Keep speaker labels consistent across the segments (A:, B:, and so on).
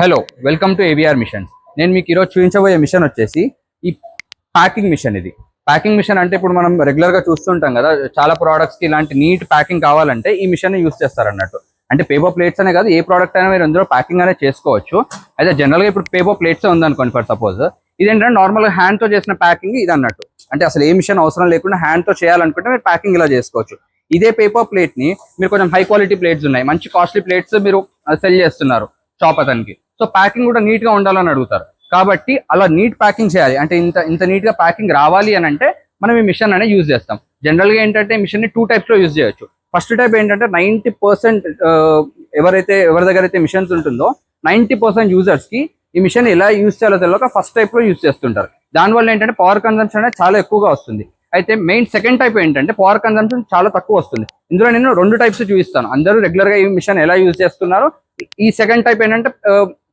A: Hello welcome to AVR machine నేను మీకు ఈరోజు చూపించబోయే మిషన్ వచ్చేసి ఈ ప్యాకింగ్ మిషన్ ఇది. ప్యాకింగ్ మిషన్ అంటే ఇప్పుడు మనం రెగ్యులర్గా చూస్తుంటాం కదా చాలా ప్రోడక్ట్స్కి కి ఇలాంటి నీట్ ప్యాకింగ్ కావాలంటే ఈ మిషన్ యూస్ చేస్తారు అన్నట్టు అంటే పేపర్ ప్లేట్స్ అనే కాదు ఏ ప్రోడక్ట్ అయినా మీరు ఇందులో ప్యాకింగ్ అనేది చేసుకోవచ్చు. అయితే జనరల్గా ఇప్పుడు పేపర్ ప్లేట్స్ ఉందనుకోండి ఫర్ సపోజ్ ఇదేంటంటే నార్మల్గా హ్యాండ్తో హ్యాండ్తో చేసిన ప్యాకింగ్ ఇది అన్నట్టు అంటే అసలు ఏ మిషన్ అవసరం లేకుండా హ్యాండ్తో చేయాలనుకుంటే మీరు ప్యాకింగ్ ఇలా చేసుకోవచ్చు. ఇదే పేపర్ ప్లేట్ని మీరు కొంచెం హై క్వాలిటీ ప్లేట్స్ ఉన్నాయి. మంచి కాస్ట్లీ ప్లేట్స్ మీరు సెల్ చేస్తున్నారు షాప్ అతనికి. సో ప్యాకింగ్ కూడా నీట్గా ఉండాలని అడుగుతారు. కాబట్టి అలా నీట్ ప్యాకింగ్ చేయాలి. అంటే ఇంత ఇంత నీట్గా ప్యాకింగ్ రావాలి అని అంటే మనం ఈ మిషన్ అనేది యూజ్ చేస్తాం. జనరల్గా ఏంటంటే మిషన్ని టూ టైప్స్లో యూజ్ చేయొచ్చు. ఫస్ట్ టైప్ ఏంటంటే నైన్టీ పర్సెంట్ ఎవరైతే ఎవరి దగ్గర అయితే మిషన్స్ ఉంటుందో నైన్టీ పర్సెంట్ యూజర్స్కి ఈ మిషన్ ఎలా యూజ్ చేయాలో తెలియక ఫస్ట్ టైప్లో యూజ్ చేస్తుంటారు. దానివల్ల ఏంటంటే పవర్ కన్సంప్షన్ అనేది చాలా ఎక్కువగా వస్తుంది. అయితే మెయిన్ సెకండ్ టైప్ ఏంటంటే పవర్ కన్సంప్షన్ చాలా తక్కువ వస్తుంది. ఇందులో నేను రెండు టైప్స్ చూపిస్తాను. అందరూ రెగ్యులర్గా ఈ మిషన్ ఎలా యూజ్ చేస్తున్నారు. ఈ సెకండ్ టైప్ ఏంటంటే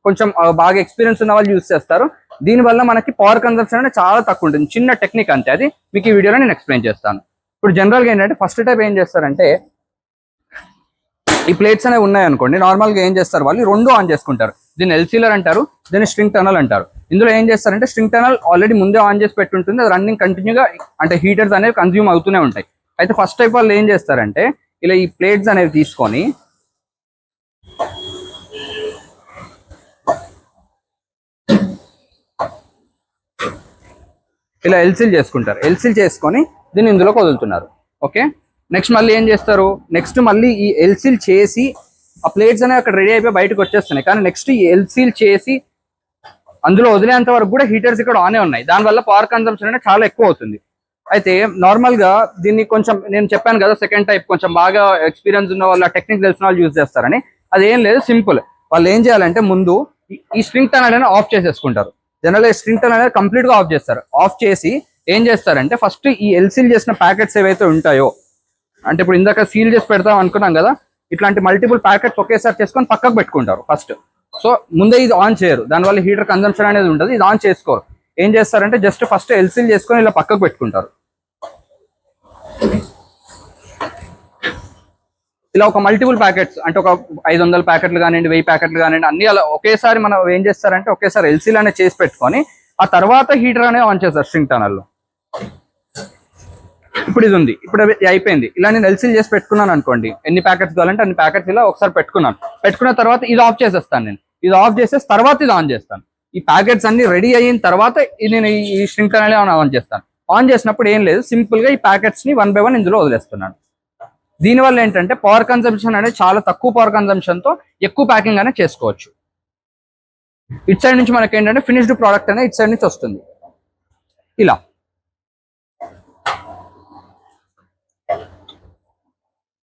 A: కొంచెం బాగా ఎక్స్పీరియన్స్ ఉన్న వాళ్ళు యూజ్ చేస్తారు. దీనివల్ల మనకి పవర్ కన్సంప్షన్ అనేది చాలా తక్కువ ఉంటుంది. చిన్న టెక్నిక్ అంతే. అది మీకు ఈ వీడియోలో నేను ఎక్స్ప్లెయిన్ చేస్తాను. ఇప్పుడు జనరల్గా ఏంటంటే ఫస్ట్ టైప్ ఏం చేస్తారంటే ఈ ప్లేట్స్ అనేవి ఉన్నాయి అనుకోండి నార్మల్గా ఏం చేస్తారు వాళ్ళు? రెండు ఆన్ చేసుకుంటారు. దీన్ని ఎల్సీలర్ అంటారు దీన్ని స్ట్రింగ్ టనల్ అంటారు. ఇందులో ఏం చేస్తారంటే స్ట్రింగ్ టనల్ ఆల్రెడీ ముందే ఆన్ చేసి పెట్టుంటుంది. అది రన్నింగ్ కంటిన్యూగా అంటే హీటర్స్ అనేవి కన్జ్యూమ్ అవుతూనే ఉంటాయి. అయితే ఫస్ట్ టైప్ వాళ్ళు ఏం చేస్తారంటే ఇలా ఈ ప్లేట్స్ అనేవి తీసుకొని ఇలా ఎల్సిల్ చేసుకుంటారు. ఎల్సిల్ చేసుకొని దీన్ని ఇందులోకి వదులుతున్నారు. ఓకే? నెక్స్ట్ మళ్ళీ ఏం చేస్తారు? నెక్స్ట్ మళ్ళీ ఈ ఎల్సిల్ చేసి ఆ ప్లేట్స్ అనేవి అక్కడ రెడీ అయిపోయి బయటకు వచ్చేస్తున్నాయి. కానీ నెక్స్ట్ ఈ ఎల్సీల్ చేసి అందులో వదిలేంత వరకు కూడా హీటర్స్ ఇక్కడ ఆనే ఉన్నాయి. దానివల్ల పవర్ కన్సంప్షన్ అనేది చాలా ఎక్కువ అవుతుంది. అయితే నార్మల్గా దీన్ని కొంచెం నేను చెప్పాను కదా సెకండ్ టైప్ కొంచెం బాగా ఎక్స్పీరియన్స్ ఉన్న వాళ్ళ టెక్నిక్ తెలిసిన వాళ్ళు యూజ్ చేస్తారని. అది ఏం లేదు సింపుల్ వాళ్ళు ఏం చేయాలంటే ముందు ఈ- ఈ స్ట్రింగ్ టన్ అనేది ఆఫ్ చేసేసుకుంటారు. జనరల్గా అనేది కంప్లీట్గా ఆఫ్ చేస్తారు. ఆఫ్ చేసి ఏం చేస్తారంటే ఫస్ట్ ఈ ఎల్సీల్ చేసిన ప్యాకెట్స్ ఏవైతే ఉంటాయో అంటే ఇప్పుడు ఇందాక సీల్ చేసి పెడతాం అనుకున్నాం కదా ఇట్లాంటి మల్టిపుల్ ప్యాకెట్స్ ఒకేసారి చేసుకొని పక్కకు పెట్టుకుంటారు ఫస్ట్. సో ముందే ఇది ఆన్ చేయరు. దానివల్ల హీటర్ కన్జంప్షన్ అనేది ఉంటుంది ఇది ఆన్ చేసుకోరు. ఏం చేస్తారంటే జస్ట్ ఫస్ట్ ఎల్సీల్ చేసుకొని ఇలా పక్కకు పెట్టుకుంటారు. ఇలా ఒక మల్టిపుల్ ప్యాకెట్స్ అంటే ఒక ఐదు వందల ప్యాకెట్లు కానివ్వండి వెయ్యి ప్యాకెట్లు కానివ్వండి అన్ని అలా ఒకేసారి మనం ఏం చేస్తారంటే ఒకేసారి ఎల్సీలోనే చేసి పెట్టుకొని ఆ తర్వాత హీటర్ అనేది ఆన్ చేస్తారు స్ట్రింగ్ టనల్లో ఇప్పుడు ఇది ఉంది. ఇప్పుడు అయిపోయింది. ఇలా నేను ఎల్సీలు చేసి పెట్టుకున్నాను అనుకోండి. ఎన్ని ప్యాకెట్స్ కావాలంటే అన్ని ప్యాకెట్స్ ఇలా ఒకసారి పెట్టుకున్నాను. పెట్టుకున్న తర్వాత ఇది ఆఫ్ చేసేస్తాను నేను. ఇది ఆఫ్ చేసేసి తర్వాత ఇది ఆన్ చేస్తాను. ఈ ప్యాకెట్స్ అన్ని రెడీ అయిన తర్వాత ఇది నేను ఈ స్ట్రింగ్ టనల్ ఆన్ చేస్తాను. ఆన్ చేసినప్పుడు ఏం లేదు. సింపుల్గా ఈ ప్యాకెట్స్ని వన్ బై వన్ ఇందులో వదిలేస్తున్నాను. దీనివల్ల ఏంటంటే పవర్ కన్సంప్షన్ అనేది చాలా తక్కువ పవర్ కన్సంప్షన్తో ఎక్కువ ప్యాకింగ్ అనేది చేసుకోవచ్చు. ఇట్ సైడ్ నుంచి మనకి ఏంటంటే ఫినిష్డ్ ప్రోడక్ట్ అనేది ఇట్ సైడ్ నుంచి వస్తుంది. ఇలా.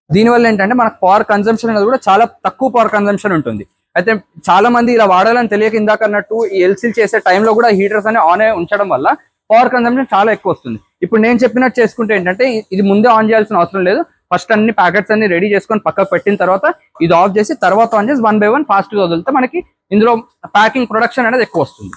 A: దీనివల్ల ఏంటంటే మనకు పవర్ కన్సంప్షన్ అనేది కూడా చాలా తక్కువ పవర్ కన్సంప్షన్ ఉంటుంది. అయితే చాలా మంది ఇలా వాడాలని తెలియక ఇందాక అన్నట్టు ఈ ఎల్సీల్ చేసే టైంలో కూడా హీటర్స్ అనే ఆన్ ఉంచడం వల్ల పవర్ కన్సంప్షన్ చాలా ఎక్కువ వస్తుంది. ఇప్పుడు నేను చెప్పినట్టు చేసుకుంటే ఏంటంటే ఇది ముందే ఆన్ చేయాల్సిన అవసరం లేదు. ఫస్ట్ అన్ని ప్యాకెట్స్ అన్ని రెడీ చేసుకొని పక్కకు పెట్టిన తర్వాత ఇది ఆఫ్ చేసి తర్వాత ఆన్ చేసి వన్ బై వన్ ఫాస్ట్గా వదిలితే మనకి ఇందులో ప్యాకింగ్ ప్రొడక్షన్ అనేది ఎక్కువ వస్తుంది.